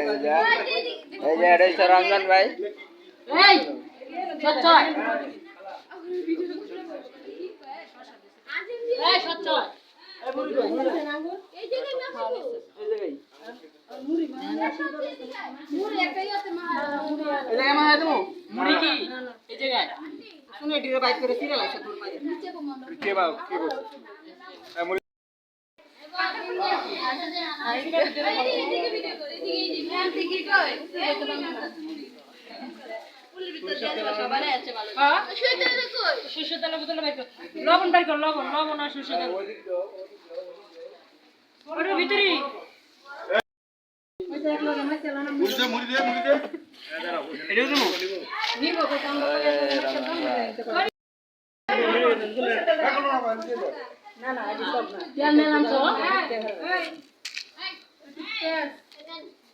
এই যে এটা হচ্ছে রঞ্জন ভাই মুড়ি কি এই জায়গায়। শুনে এটিকে বাইক করে সিরিয়াল আছে তোর মাঝে কে বা কে বলছে সরষের তেলের বোতলে বাইক লবণ বাইক কর লবণ লবণ আর সরষের তেল ওটার ভিতরে মুড়ি দে তেল নিলাম তো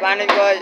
পানি। কই?